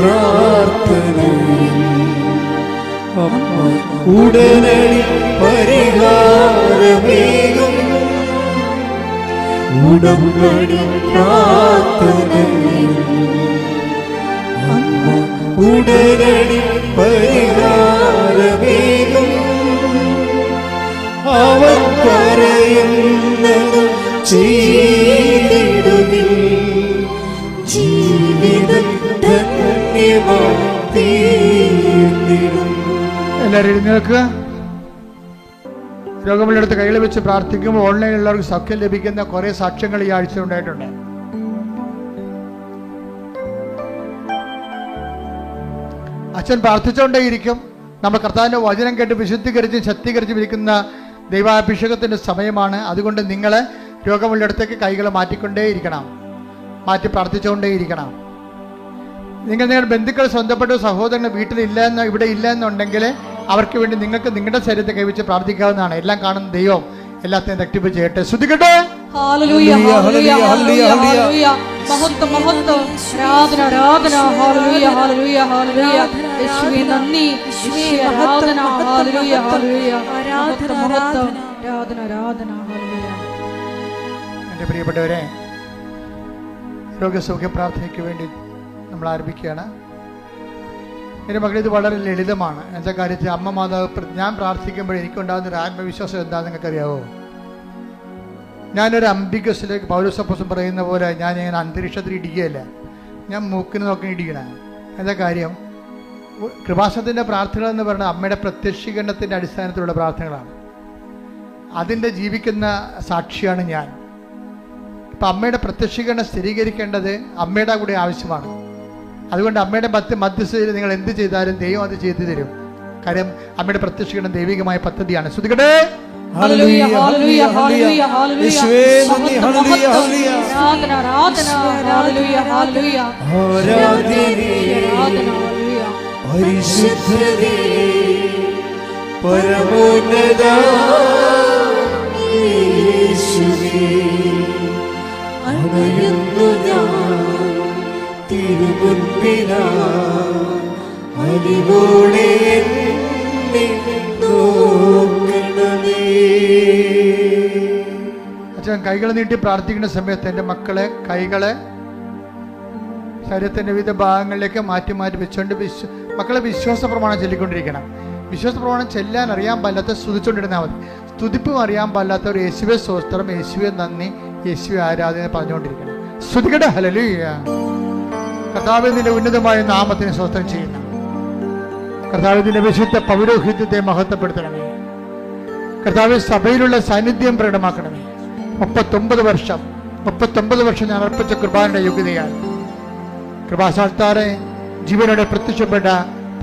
പ്രാർത്ഥനയിൽ അമ്മ ഉടനടി പരിഹാരമേകും. ഉടമ്പടി പ്രാർത്ഥനയിൽ അമ്മ ഉടനടി പരിഹാരമേകും. അവർ പറയുന്നത് ചെയ്തിടുവിൽ എല്ലാവരും എഴുന്നേൽക്കുക രോഗമുള്ളടുത്ത് കയ്യിൽ വെച്ച് പ്രാർത്ഥിക്കുമ്പോൾ ഓൺലൈനിൽ ഉള്ളവർക്ക് സൗഖ്യം ലഭിക്കുന്ന കുറെ സാക്ഷ്യങ്ങൾ ഈ ആഴ്ച ഉണ്ടായിട്ടുണ്ട്. അച്ഛൻ പ്രാർത്ഥിച്ചുകൊണ്ടേയിരിക്കും. നമ്മൾ കർത്താവിന്റെ വചനം കേട്ട് വിശുദ്ധീകരിച്ചും ശക്തീകരിച്ചും ഇരിക്കുന്ന ദൈവാഭിഷേകത്തിന്റെ സമയമാണ്. അതുകൊണ്ട് നിങ്ങൾ രോഗമുള്ളിടത്തേക്ക് കൈകൾ മാറ്റിക്കൊണ്ടേയിരിക്കണം. മാറ്റി പ്രാർത്ഥിച്ചുകൊണ്ടേയിരിക്കണം. നിങ്ങൾ നിങ്ങളുടെ ബന്ധുക്കൾ സ്വന്തപ്പെട്ട സഹോദരങ്ങൾ വീട്ടിലില്ല എന്ന് ഇവിടെ ഇല്ല എന്നുണ്ടെങ്കിൽ അവർക്ക് വേണ്ടി നിങ്ങൾക്ക് നിങ്ങളുടെ ശരീരത്തെ കൈവച്ച് പ്രാർത്ഥിക്കാവുന്നതാണ്. എല്ലാം കാണുന്ന ദൈവം എല്ലാത്തെയും തട്ടിപ്പ് ചെയ്യട്ടെ. ശ്രദ്ധിക്കട്ടെ ഹല്ലേലൂയ ഹല്ലേലൂയ ഹല്ലേലൂയ ഹല്ലേലൂയ മഹത്വം മഹത്വം. ആരാധന ആരാധന. ഹല്ലേലൂയ ഹല്ലേലൂയ ഹല്ലേലൂയ യേശുവേ നന്ദി. യേശുവേ ആരാധന. ഹല്ലേലൂയ ഹല്ലേലൂയ ആരാധന, മഹത്വം, മഹത്വം. ആരാധന. ആരാധന. ആരാധന ഹല്ലേലൂയ എന്റെ പ്രിയപ്പെട്ടവരെ രോഗസൗഖ്യ പ്രാർത്ഥനയ്ക്ക് വേണ്ടി നമ്മൾ ആരംഭിക്കുകയാണ് എന്റെ മകൾ ഇത് വളരെ ലളിതമാണ്. എന്താ കാര്യത്തിൽ അമ്മ മാതാവ് ഞാൻ പ്രാർത്ഥിക്കുമ്പോൾ എനിക്കുണ്ടാകുന്ന ഒരു ആത്മവിശ്വാസം എന്താണെന്ന് നിങ്ങൾക്കറിയാവോ? ഞാനൊരു അംബികസിലേക്ക് പൗരസപ്പസം പറയുന്ന പോലെ ഞാൻ ഇങ്ങനെ അന്തരീക്ഷത്തിൽ ഇടിക്കുകയല്ല. ഞാൻ മൂക്കിന് നോക്കി ഇടിക്കണ. എന്താ കാര്യം? കൃപാസനത്തിന്റെ പ്രാർത്ഥനകൾ എന്ന് പറയുന്നത് അമ്മയുടെ പ്രത്യക്ഷീകരണത്തിന്റെ അടിസ്ഥാനത്തിലുള്ള പ്രാർത്ഥനകളാണ്. അതിന്റെ ജീവിക്കുന്ന സാക്ഷിയാണ് ഞാൻ. ഇപ്പം അമ്മയുടെ പ്രത്യക്ഷീകരണം സ്ഥിരീകരിക്കേണ്ടത് അമ്മയുടെ കൂടെ ആവശ്യമാണ്. അതുകൊണ്ട് അമ്മയുടെ മധ്യ മധ്യസ്ഥയിൽ നിങ്ങൾ എന്ത് ചെയ്താലും ദൈവം അത് ചെയ്തു തരും. കാര്യം അമ്മയുടെ പ്രത്യക്ഷീകരണം ദൈവികമായ പദ്ധതിയാണ്. പരിശുദ്ധനേ പരമോന്നത അണയുന്നു ഞാൻ. അച്ഛൻ കൈകൾ നീട്ടി പ്രാർത്ഥിക്കുന്ന സമയത്ത് എന്റെ മക്കളെ കൈകളെ ശരീരത്തിന്റെ വിവിധ ഭാഗങ്ങളിലേക്ക് മാറ്റി മാറ്റി വെച്ചുകൊണ്ട് വിശ്വ മക്കളെ വിശ്വാസ പ്രമാണം ചൊല്ലിക്കൊണ്ടിരിക്കണം. വിശ്വാസ പ്രമാണം ചെല്ലാൻ അറിയാൻ പാടില്ലാത്ത സ്തുതിച്ചുകൊണ്ടിരുന്നാൽ മതി. സ്തുതിപ്പും അറിയാൻ പാടില്ലാത്ത ഒരു യേശുവെ സ്വസ്ത്രം യേശുവെ നന്ദി യേശുവെ ആരാധന പറഞ്ഞുകൊണ്ടിരിക്കണം. സ്തുതികട ഹലലുയ കർത്താവ് നിന്റെ ഉന്നതമായ നാമത്തിന് സ്വസ്ഥം ചെയ്യുന്നു. കർത്താവിന്റെ വിശുദ്ധ പൗരോഹിത്യത്തെ മഹത്വപ്പെടുത്തണമേ. കർത്താവ് സഭയിലുള്ള സാന്നിധ്യം പ്രകടമാക്കണമേ. മുപ്പത്തൊമ്പത് വർഷം മുപ്പത്തൊമ്പത് വർഷം ഞാൻ അർപ്പിച്ച കൃപാന്റെ യോഗ്യതയാണ് കൃപാസാൽത്താറെ ജീവനോടെ പ്രത്യക്ഷപ്പെട്ട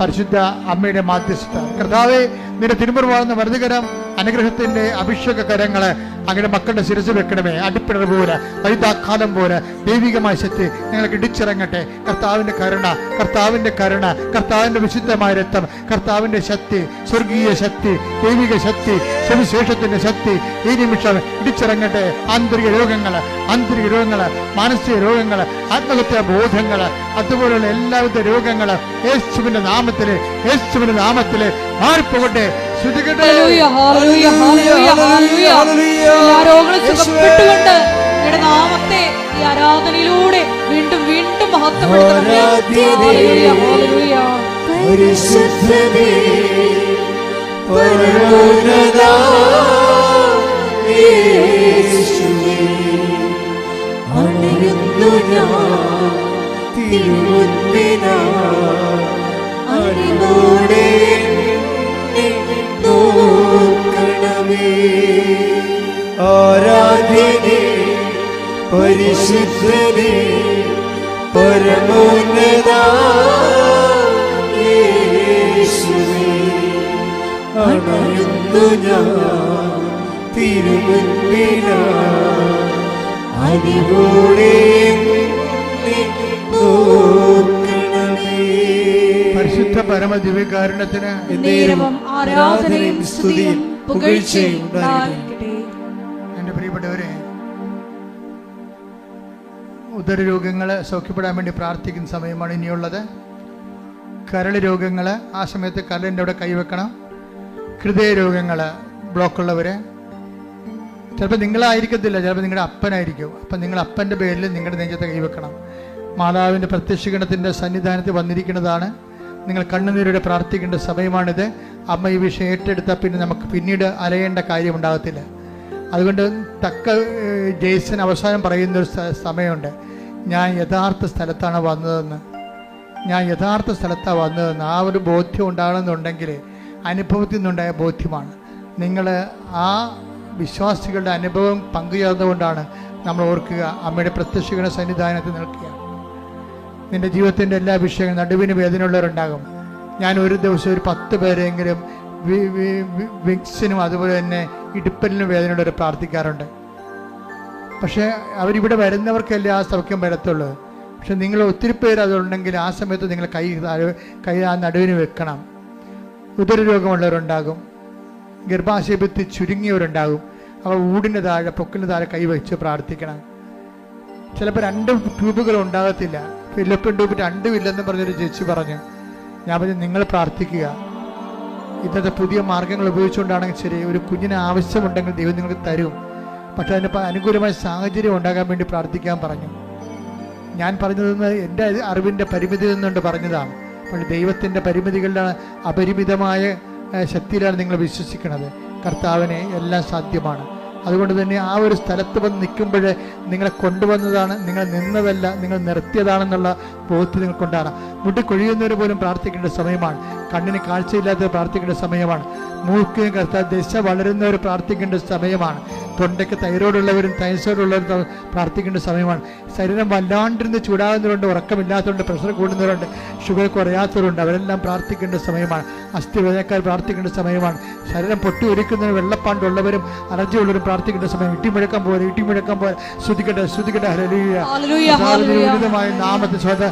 പരിശുദ്ധ അമ്മയുടെ മാധ്യസ്ഥ. കർത്താവെ നിന്റെ തിരുമുറവാകുന്ന വലുതുകരം അനുഗ്രഹത്തിന്റെ അഭിഷേക കരങ്ങൾ അങ്ങനെ മക്കളുടെ ശിരസ് വെക്കണമേ അടിപ്പിടർ പോലെ വൈതാക്കാലം പോലെ ദൈവികമായ ശക്തി നിങ്ങൾക്ക് ഇടിച്ചിറങ്ങട്ടെ. കർത്താവിന്റെ കരുണ കർത്താവിന്റെ കരുണ കർത്താവിന്റെ വിശുദ്ധമായ രക്തം കർത്താവിന്റെ ശക്തി സ്വർഗീയ ശക്തി ദൈവിക ശക്തി സുവിശേഷത്തിന്റെ ശക്തി. ഈ നിമിഷം ഇടിച്ചിറങ്ങട്ടെ. ആന്തരിക രോഗങ്ങൾ ആന്തരിക രോഗങ്ങൾ മാനസിക രോഗങ്ങൾ ആത്മഹത്യാ ബോധങ്ങൾ അതുപോലുള്ള എല്ലാവിധ രോഗങ്ങൾ യേശുവിന്റെ നാമത്തിൽ യേശുവിന്റെ നാമത്തിൽ മാറിപ്പോകട്ടെ. രോഗങ്ങളും സുഖപ്പെട്ടുകൊണ്ട് നിങ്ങളുടെ നാമത്തെ ഈ ആരാധനയിലൂടെ വീണ്ടും വീണ്ടും മഹത്വപ്പെടുത്തണമേ ഹല്ലേലൂയ ആരാധ്യനേ പരിശുദ്ധനേ പരമോന്നത അണയുന്നു ഞാൻ എന്നെ നോക്കണമേ. പരിശുദ്ധ പരമ ദിവ്യകാരുണ്യത്തിന് ആരാധനയും സ്തുതിയും പുകഴ്ചയും പ്രിയപ്പെട്ടവരെ ഉദര ഉദരരോഗങ്ങൾ സൗഖ്യപ്പെടാൻ വേണ്ടി പ്രാർത്ഥിക്കുന്ന സമയമാണ് ഇനിയുള്ളത്. കരൾ രോഗങ്ങൾ ആ സമയത്ത് കരളിന്റെ അവിടെ കൈവെക്കണം. ഹൃദയ രോഗങ്ങൾ ബ്ലോക്കുള്ളവർ ചിലപ്പോൾ നിങ്ങളായിരിക്കത്തില്ല ചിലപ്പോൾ നിങ്ങളുടെ അപ്പനായിരിക്കും. അപ്പം നിങ്ങൾ അപ്പന്റെ പേരിൽ നിങ്ങളുടെ നെഞ്ചത്തെ കൈവെക്കണം. മാതാവിന്റെ പ്രത്യക്ഷഗണത്തിന്റെ സന്നിധാനത്തിൽ വന്നിരിക്കുന്നതാണ്. നിങ്ങൾ കണ്ണുനീരോടെ പ്രാർത്ഥിക്കേണ്ട സമയമാണിത്. അമ്മ ഈ വിഷയം ഏറ്റെടുത്താൽ പിന്നെ നമുക്ക് പിന്നീട് അലയേണ്ട കാര്യം കാര്യമുണ്ടാകത്തില്ല അതുകൊണ്ട് തക്ക ജെയ്സൺ അവസാനം പറയുന്നൊരു സമയമുണ്ട്. ഞാൻ യഥാർത്ഥ സ്ഥലത്താണ് വന്നതെന്ന്. ഞാൻ യഥാർത്ഥ സ്ഥലത്താണ് വന്നതെന്ന്. ആ ഒരു ബോധ്യം ഉണ്ടാകണമെന്നുണ്ടെങ്കിൽ അനുഭവത്തിൽ നിന്നുണ്ടായ ബോധ്യമാണ്. നിങ്ങൾ ആ വിശ്വാസികളുടെ അനുഭവം പങ്കുചേർന്നുകൊണ്ടാണ് നമ്മൾ ഓർക്കുക. അമ്മയുടെ പ്രത്യക്ഷീകരണ സന്നിധാനത്തിൽ നിൽക്കുക. നിന്റെ ജീവിതത്തിന്റെ എല്ലാ വിഷയങ്ങളും നടുവിന് വേദനയുള്ളവരുണ്ടാകും. ഞാൻ ഒരു ദിവസം ഒരു പത്ത് പേരെങ്കിലും വിക്സിനും അതുപോലെ തന്നെ ഇടുപ്പലിനും വേദനയുള്ളവർ പ്രാർത്ഥിക്കാറുണ്ട്. പക്ഷേ അവരിവിടെ വരുന്നവർക്കല്ലേ ആ സൗഖ്യം വരത്തുള്ളൂ. പക്ഷെ നിങ്ങൾ ഒത്തിരി പേര് അതുണ്ടെങ്കിൽ ആ സമയത്ത് നിങ്ങൾ കൈ കൈ ആ നടുവിന് വെക്കണം. ഉദരരോഗമുള്ളവരുണ്ടാകും. ഗർഭാശയഭിത്തി ചുരുങ്ങിയവരുണ്ടാകും. അവർ ഊടിന് താഴെ പൊക്കിന് താഴെ കൈ വെച്ച് പ്രാർത്ഥിക്കണം. ചിലപ്പോൾ രണ്ട് ട്യൂബുകൾ ഉണ്ടാകത്തില്ല. ട്യൂബ് രണ്ടും ഇല്ലെന്ന് പറഞ്ഞൊരു ചേച്ചി പറഞ്ഞു. ഞാൻ പറഞ്ഞു നിങ്ങൾ പ്രാർത്ഥിക്കുക. ഇന്നത്തെ പുതിയ മാർഗങ്ങൾ ഉപയോഗിച്ചുകൊണ്ടാണെങ്കിൽ ശരി ഒരു കുഞ്ഞിന് ആവശ്യമുണ്ടെങ്കിൽ ദൈവം നിങ്ങൾക്ക് തരും. പക്ഷെ അതിന് അനുകൂലമായ സാഹചര്യം ഉണ്ടാകാൻ വേണ്ടി പ്രാർത്ഥിക്കാൻ പറഞ്ഞു. ഞാൻ പറഞ്ഞതെന്ന് എന്റെ അറിവിന്റെ പരിമിതി നിന്നുകൊണ്ട് പറഞ്ഞതാണ്. പക്ഷേ ദൈവത്തിന്റെ പരിമിതികളുടെ അപരിമിതമായ ശക്തിയിലാണ് നിങ്ങൾ വിശ്വസിക്കുന്നത്. കർത്താവിനെ എല്ലാം സാധ്യമാണ്. അതുകൊണ്ട് തന്നെ ആ ഒരു സ്ഥലത്ത് വന്ന് നിൽക്കുമ്പോൾ നിങ്ങളെ കൊണ്ടുവന്നതാണ് നിങ്ങൾ നിന്നതല്ല നിങ്ങൾ നിർത്തിയതാണെന്നുള്ള ബോധ്യം നിങ്ങൾക്കുണ്ടാണ് മുട്ടി കൊഴിയുന്നവർ പോലും പ്രാർത്ഥിക്കേണ്ട സമയമാണ്. കണ്ണിന് കാഴ്ചയില്ലാത്തവർ പ്രാർത്ഥിക്കേണ്ട സമയമാണ്. മൂക്കിന് ദശ വളരുന്നവർ പ്രാർത്ഥിക്കേണ്ട സമയമാണ്. തൊണ്ടയ്ക്ക് തൈറോയിഡുള്ളവരും തൈസോയിഡുള്ളവരും പ്രാർത്ഥിക്കേണ്ട സമയമാണ്. ശരീരം വല്ലാണ്ടിരുന്ന് ചൂടാകുന്നവരുണ്ട് ഉറക്കമില്ലാത്തവരുണ്ട് പ്രഷർ കൂടുന്നവരുണ്ട് ഷുഗർ കുറയാത്തവരുണ്ട്. അവരെല്ലാം പ്രാർത്ഥിക്കേണ്ട സമയമാണ്. അസ്ഥിവേദനക്കാർ പ്രാർത്ഥിക്കേണ്ട സമയമാണ്. ശരീരം പൊട്ടി ഒരുക്കുന്നവരും വെള്ളപ്പാണ്ടുള്ളവരും അലർജിയുള്ളവരും പ്രാർത്ഥിക്കേണ്ട സമയം. ഇട്ടിമുഴക്കം പോലെ ഇട്ടിമുഴക്കം പോലെ. ശ്രുതിക്കട്ടെ ശ്രുതിക്കട്ടെ ഹരലീയമായ നാമത്തെ സ്വത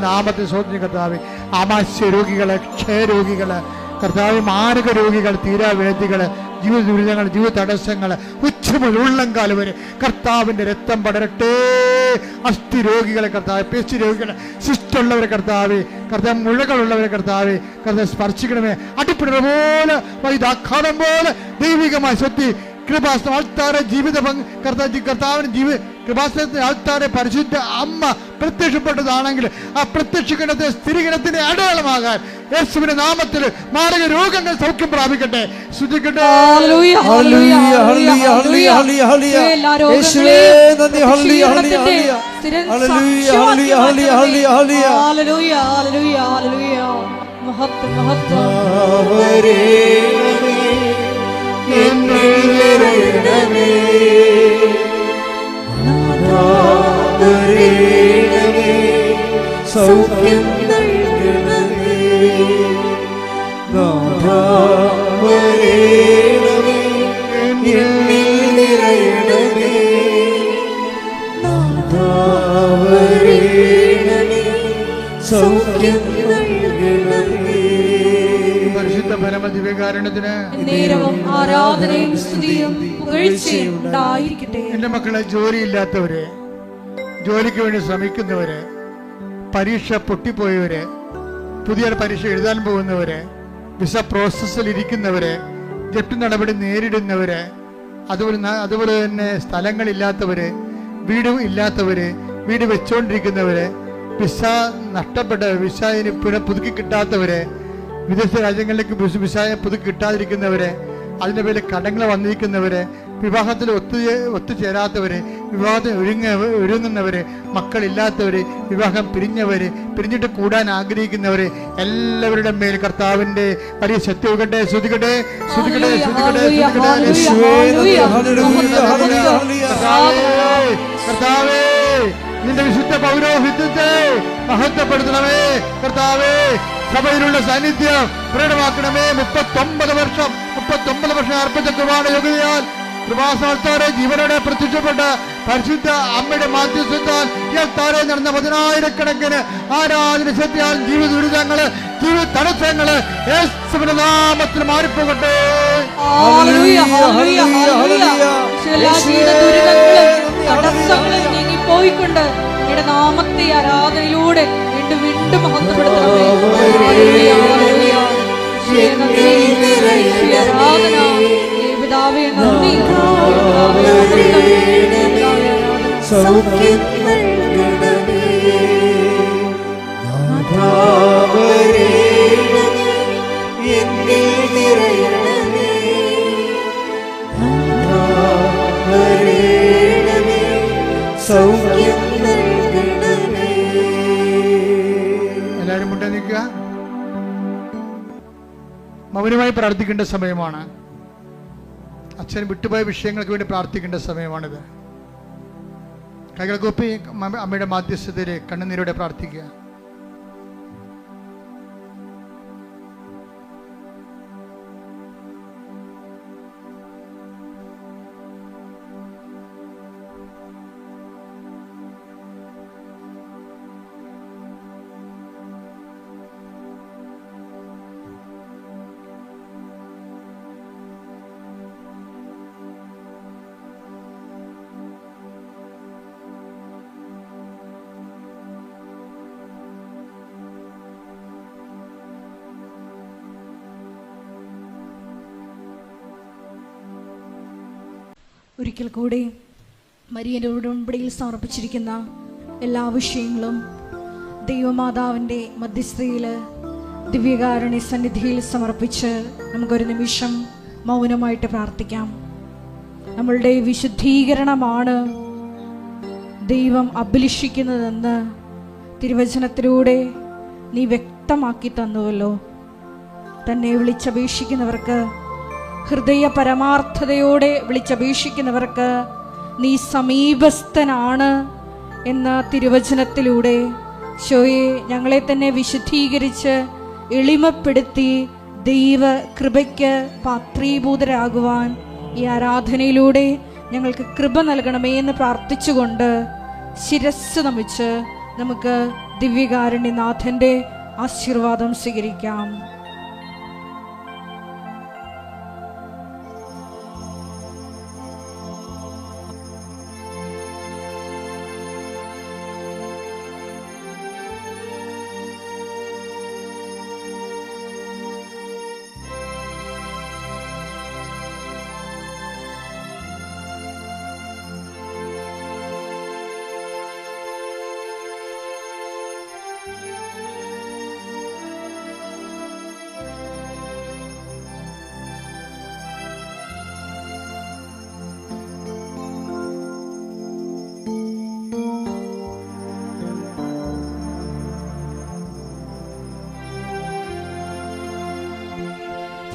നാമത്തെ സ്വന്തം കർത്താവ്. ആമാശ്യ രോഗികളെ ക്ഷയരോഗികളെ കർത്താവ് മാരക രോഗികൾ തീരാവേദികൾ ജീവിത ദുരിതങ്ങൾ ജീവിത തടസ്സങ്ങൾ ഉച്ചമുതൽ ഉള്ളംകാൽ വരെ കർത്താവിന്റെ രക്തം പടരട്ടെ. അസ്ഥി രോഗികളെ കർത്താവ് പേശി രോഗികളെ സിസ്റ്റുള്ളവരെ കർത്താവ് കർത്താവ് മുഴകളുള്ളവരെ കർത്താവ് കർത്താവ് സ്പർശിക്കണമേ. അടിപ്പിടുന്ന പോലെ വൈദാഘാതം പോലെ ദൈവികമായ ശക്തി കൃപാസ്ത്രം ആൾത്താരെ ജീവിത കർത്താവ് കർത്താവിന് ജീവി കൃപാസ്ത്രത്തിന് ആൾത്താരെ പരിശുദ്ധ അമ്മ പ്രത്യക്ഷപ്പെട്ടതാണെങ്കിൽ ആ പ്രത്യക്ഷ ഗണത്തെ സ്ഥിരീകരണത്തിന്റെ അടയാളമാകാൻ യേശുവിന്റെ നാമത്തിൽ മാരക രോഗങ്ങൾ സൗഖ്യം പ്രാപിക്കട്ടെ. ശ്രദ്ധിക്കട്ടെ ഹല്ലേലൂയ, നേരവും ആരാധനയും സ്തുതിയും എന്റെ മക്കളെ ജോലിയില്ലാത്തവര് ജോലിക്ക് വേണ്ടി ശ്രമിക്കുന്നവര് പരീക്ഷ പൊട്ടിപ്പോയവര് പുതിയ പരീക്ഷ എഴുതാൻ പോകുന്നവര് വിസ പ്രോസസ്സിൽ ഇരിക്കുന്നവര് ജപ്തി നടപടി നേരിടുന്നവര് അതുപോലെ അതുപോലെ തന്നെ സ്ഥലങ്ങളില്ലാത്തവര് വീട് ഇല്ലാത്തവര് വീട് വെച്ചുകൊണ്ടിരിക്കുന്നവര് വിസ നഷ്ടപ്പെട്ട വിസ ഇനി പുതുക്കി കിട്ടാത്തവര് വിദേശ രാജ്യങ്ങളിലേക്ക് വിസ- പുതു കിട്ടാതിരിക്കുന്നവര് അതിന്റെ പേരിൽ കടങ്ങൾ വന്നിരിക്കുന്നവരെ വിവാഹത്തിൽ ഒത്തു ഒത്തുചേരാത്തവര് വിവാഹത്തിന് ഒരുങ്ങ ഒരുങ്ങുന്നവര് മക്കളില്ലാത്തവര് വിവാഹം പിരിഞ്ഞവര് പിരിഞ്ഞിട്ട് കൂടാൻ ആഗ്രഹിക്കുന്നവര് എല്ലാവരുടെ മേൽ കർത്താവിന്റെ വലിയ ശക്തി ഒഴുകട്ടെ ശ്രുതികട്ടെ ശ്രുതികട്ടെ ശ്രുതികട്ടെ ശ്രുതികട്ടെ കർത്താവേ. നിന്റെ വിശുദ്ധ പൗരോഹിത്യത്തെ മഹത്വപ്പെടുത്തണമേ. കർത്താവേ സഭയിലുള്ള സാന്നിധ്യം പ്രകടമാക്കണമേ. മുപ്പത്തൊമ്പത് വർഷം മുപ്പത്തൊമ്പത് വർഷം അർപ്പിച്ച കുർബാന യോഗ്യതയാൽ കൃപാസാൽത്താരെ ജീവനോടെ പ്രത്യക്ഷപ്പെട്ട പരിശുദ്ധ അമ്മയുടെ മാധ്യസ്ഥത്താൽ ഇയാൾ താരെ നടന്ന പതിനായിരക്കണക്കിന് ആരാധന ശക്തിയാൽ ജീവിത ദുരിതങ്ങൾ ജീവിത തടസ്സങ്ങൾ നാമത്തിൽ മാറിപ്പോകട്ടെ. ഹല്ലേലൂയ, നീങ്ങിപ്പോയിക്കൊണ്ട് നിങ്ങളുടെ നാമത്തെ ആരാധനയിലൂടെ വീണ്ടും വീണ്ടും മഹത്വപ്പെടുത്തണമേ. നന്ദി. ആരാധന പിതാവേ സൗഖ്യം എന്നിൽ മൗനമായി പ്രാർത്ഥിക്കേണ്ട സമയമാണ്. അച്ഛൻ വിട്ടുപോയ വിഷയങ്ങൾക്ക് വേണ്ടി പ്രാർത്ഥിക്കേണ്ട സമയമാണിത്. കൈകൾ കൂപ്പി അമ്മയുടെ മാധ്യസ്ഥതയിൽ കണ്ണുനീരോടെ പ്രാർത്ഥിക്കുക. ഒരിക്കൽ കൂടി മരിയന്റെ ഉടമ്പടിയിൽ സമർപ്പിച്ചിരിക്കുന്ന എല്ലാ വിഷയങ്ങളും ദൈവമാതാവിന്റെ മധ്യസ്ഥയിൽ ദിവ്യകാരുണ്യ സന്നിധിയിൽ സമർപ്പിച്ച് നമുക്കൊരു നിമിഷം മൗനമായിട്ട് പ്രാർത്ഥിക്കാം. നമ്മളുടെ വിശുദ്ധീകരണമാണ് ദൈവം അഭിലഷിക്കുന്നതെന്ന് തിരുവചനത്തിലൂടെ നീ വ്യക്തമാക്കി തന്നുവല്ലോ. തന്നെ വിളിച്ചപേക്ഷിക്കുന്നവർക്ക് ഹൃദയ പരമാർത്ഥതയോടെ വിളിച്ചപേക്ഷിക്കുന്നവർക്ക് നീ സമീപസ്ഥനാണ് എന്ന തിരുവചനത്തിലൂടെ ഷോയെ ഞങ്ങളെ തന്നെ വിശുദ്ധീകരിച്ച് എളിമപ്പെടുത്തി ദൈവ കൃപയ്ക്ക് പാത്രീഭൂതരാകുവാൻ ഈ ആരാധനയിലൂടെ ഞങ്ങൾക്ക് കൃപ നൽകണമേ എന്ന് പ്രാർത്ഥിച്ചുകൊണ്ട് ശിരസ് നമിച്ച് നമുക്ക് ദിവ്യകാരുണ്യനാഥന്റെ ആശീർവാദം സ്വീകരിക്കാം.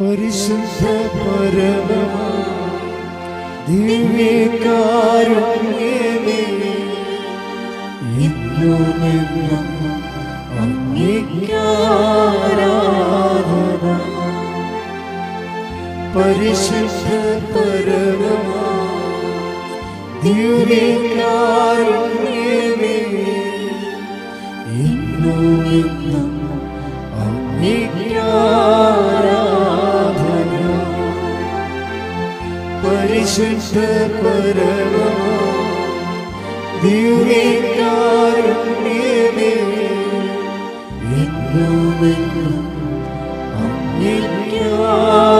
പരിശുദ്ധ പരമ ദിവ്യകാരുണ്യമേ ഇന്നുമെന്നും അംഗീകാരാധന പരിശുദ്ധ പരമമാ ദിവ്യകാരുണ്യമേ ഇന്നുമെന്നും പരമ ദിവ്യകാരുണ്യമേ എന്നുമെന്നും അംഗീകാരാധന